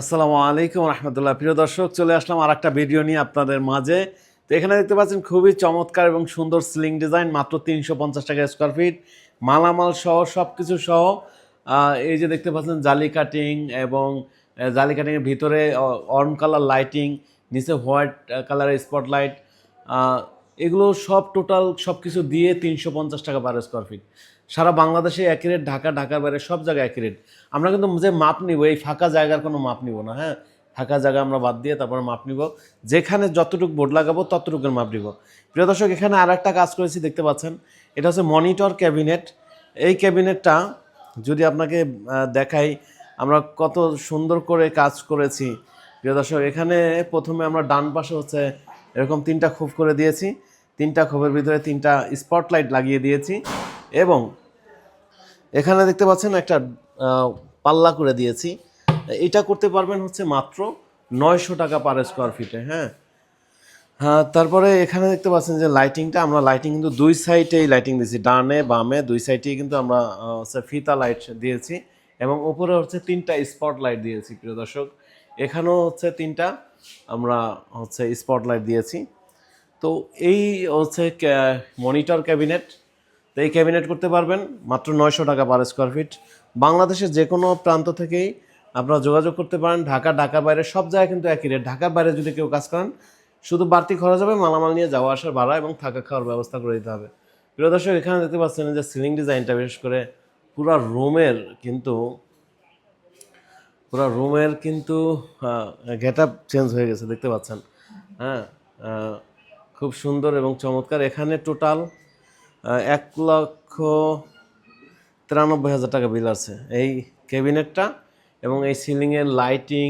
আসসালামু আলাইকুম রহমতুল্লাহ। প্রিয় দর্শক, চলে আসলাম আর একটা ভিডিও নিয়ে আপনাদের মাঝে। তো এখানে দেখতে পাচ্ছেন খুবই চমৎকার এবং সুন্দর সিলিং ডিজাইন, মাত্র তিনশো পঞ্চাশ টাকা স্কোয়ার ফিট মালামাল সহ সব কিছু সহ এই যে দেখতে পাচ্ছেন জালি কাটিং এবং জালি কাটিংয়ের ভিতরে অরেঞ্জ কালার লাইটিং নিচে হোয়াইট কালারের স্পট লাইট এগুলো সব টোটাল সব কিছু দিয়ে তিনশো পঞ্চাশ টাকা পার স্কোয়ার ফিট সারা বাংলাদেশে একই রেট ঢাকা, ঢাকার বাইরে সব জায়গায় একই রেট আমরা কিন্তু যে মাপ নিব, এই ফাঁকা জায়গার কোনো মাপ নিব না হ্যাঁ? ফাঁকা জায়গা আমরা বাদ দিয়ে তারপরে মাপ নিব। যেখানে যতটুকু বোর্ড লাগাবো, ততটুকুর মাপ নিব। প্রিয় দর্শক, এখানে আর একটা কাজ করেছি, দেখতে পাচ্ছেন? এটা হচ্ছে মনিটর ক্যাবিনেট এই ক্যাবিনেটটা যদি আপনাকে দেখাই, আমরা কত সুন্দর করে কাজ করেছি। প্রিয় দর্শক, এখানে প্রথমে আমরা ডান পাশে হচ্ছে এরকম তিনটা খোপ করে দিয়েছি। তিনটা খোপের ভিতরে তিনটা স্পটলাইট লাগিয়ে দিয়েছি এবং এখানে দেখতে পাচ্ছেন একটা পাল্লা করে দিয়েছি। এটা করতে পারবেন হচ্ছে মাত্র নয়শো টাকা পার স্কোয়ার ফিটে হ্যাঁ। হ্যাঁ তারপরে এখানে দেখতে পাচ্ছেন যে লাইটিংটা আমরা লাইটিং কিন্তু দুই সাইডেই লাইটিং দিয়েছি, ডানে, বামে, দুই সাইডেই কিন্তু আমরা হচ্ছে ফিতা লাইট দিয়েছি এবং উপরে হচ্ছে তিনটা স্পট লাইট দিয়েছি, প্রিয় দর্শক। এখানেও হচ্ছে তিনটা আমরা হচ্ছে স্পট লাইট দিয়েছি। তো এই হচ্ছে মনিটর ক্যাবিনেট তো এই ক্যাবিনেট করতে পারবেন মাত্র নয়শো টাকা পার স্কোয়ার ফিট বাংলাদেশের যে কোনো প্রান্ত থেকেই আপনারা যোগাযোগ করতে পারেন। ঢাকা ঢাকার বাইরে সব জায়গায় কিন্তু একই রেট ঢাকার বাইরে যদি কেউ কাজ করেন, শুধু বাড়তি খরচ হবে, মালামাল নিয়ে যাওয়া আসার ভাড়া এবং থাকা খাওয়ার ব্যবস্থা করে দিতে হবে। প্রিয় দর্শক, এখানে দেখতে পাচ্ছেন যে সিলিং ডিজাইনটা বিশেষ করে পুরো রুমের কিন্তু পুরো রুমের কিন্তু গেট আপ চেঞ্জ হয়ে গেছে, দেখতে পাচ্ছেন। হ্যাঁ খুব সুন্দর এবং চমৎকার। এখানে টোটাল এক লক্ষ তিরানব্বই হাজার টাকা বিল আছে এই ক্যাবিনেটটা এবং এই সিলিংয়ের লাইটিং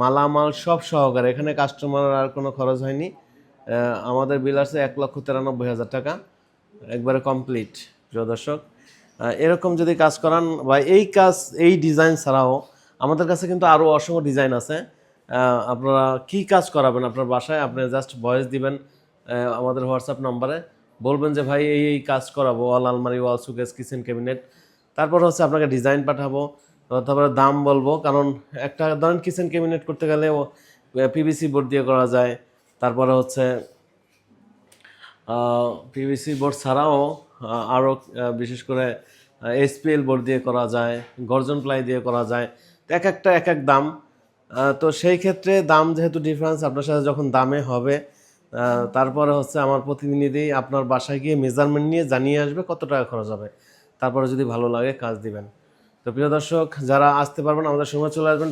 মালামাল সব সহকারে। এখানে কাস্টমার আর কোনো খরচ হয়নি। আমাদের বিল আছে এক লক্ষ তিরানব্বই হাজার টাকা। একবারে কমপ্লিট প্রিয় দর্শক। এরকম যদি কাজ করান, বা এই কাজ, এই ডিজাইন ছাড়াও আমাদের কাছে কিন্তু আরও অসংখ্য ডিজাইন আছে। আপনারা কি কাজ করাবেন আপনার বাসায়, আপনি জাস্ট ভয়েস দিবেন আমাদের হোয়াটসঅ্যাপ নাম্বারে। বলবেন যে, ভাই, এই এই কাজ করাবো, ওয়াল আলমারি, ওয়াল সুকেস কিচেন ক্যাবিনেট তারপর হচ্ছে আপনাকে ডিজাইন পাঠাবো, তারপরে দাম বলব, কারণ একটা, ধরেন কিচেন ক্যাবিনেট করতে গেলে পিভিসি বোর্ড দিয়ে করা যায়। তারপরে হচ্ছে পিভিসি বোর্ড ছাড়াও আরও বিশেষ করে এসপিএল বোর্ড দিয়ে করা যায়, গর্জন প্লাই দিয়ে করা যায়। এক একটা, এক এক দাম। তো সেই ক্ষেত্রে দাম যেহেতু ডিফারেন্স আপনার সাথে যখন দামে হবে তারপরে হচ্ছে আমার প্রতিনিধি আপনার বাসায় গিয়ে মেজারমেন্ট নিয়ে জানিয়ে আসবে কত টাকা খরচ হবে। তারপরে যদি ভালো লাগে কাজ দিবেন। তো প্রিয় দর্শক, যারা আসতে পারবেন, আমাদের সময় চলে আসবেন।